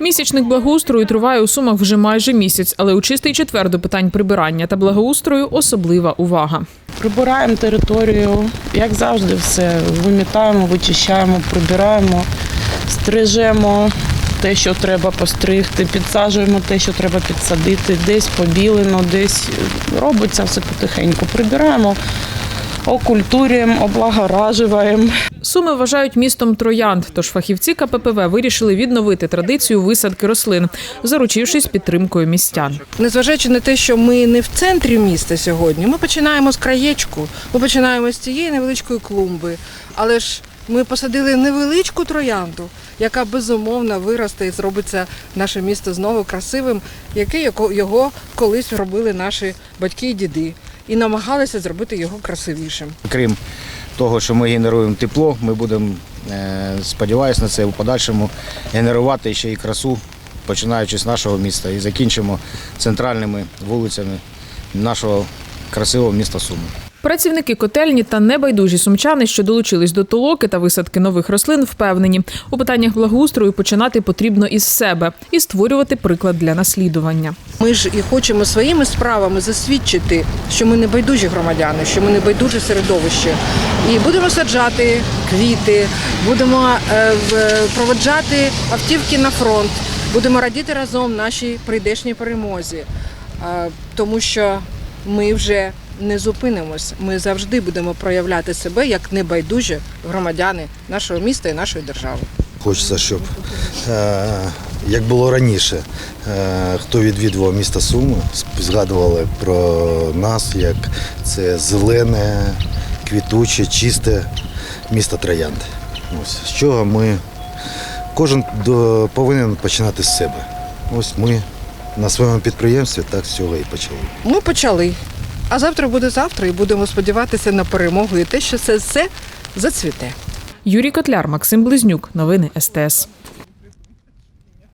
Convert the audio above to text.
Місячник благоустрою триває у Сумах вже майже місяць, але у чистий четвер до питань прибирання та благоустрою особлива увага. Прибираємо територію, як завжди, все вимітаємо, вичищаємо, прибираємо, стрижемо те, що треба постригти, підсаджуємо те, що треба підсадити, десь побілено, десь робиться все потихеньку. Прибираємо, окультурюємо, облагоражуємо. Суми вважають містом троянд, тож фахівці КППВ вирішили відновити традицію висадки рослин, заручившись підтримкою містян. Незважаючи на те, що ми не в центрі міста сьогодні, ми починаємо з краєчку, ми починаємо з цієї невеличкої клумби. Але ж ми посадили невеличку троянду, яка безумовно виросте і зробиться наше місто знову красивим, яке його колись робили наші батьки і діди, і намагалися зробити його красивішим. Крім того, що ми генеруємо тепло, ми будемо, е, сподіваюся на це, в подальшому генерувати ще і красу, починаючи з нашого міста і закінчимо центральними вулицями нашого красивого міста Суми. Працівники котельні та небайдужі сумчани, що долучились до толоки та висадки нових рослин, впевнені, у питаннях благоустрою починати потрібно із себе і створювати приклад для наслідування. Ми ж і хочемо своїми справами засвідчити, що ми не байдужі громадяни, що ми не байдуже середовище. І будемо саджати квіти, будемо е, проводжати автівки на фронт, будемо радіти разом нашій прийдешній перемозі, Е, тому що ми вже не зупинимось. Ми завжди будемо проявляти себе як небайдужі громадяни нашого міста і нашої держави. Хочеться, щоб е, як було раніше, е, хто відвідував місто Суми, згадували про нас, як це зелене, квітуче, чисте місто Троянд. Ось з чого ми кожен до- повинен починати з себе. Ось ми на своєму підприємстві так з цього і почали. Ми почали. А завтра буде завтра, і будемо сподіватися на перемогу і те, що це все зацвіте. Юрій Котляр, Максим Близнюк. Новини СТС.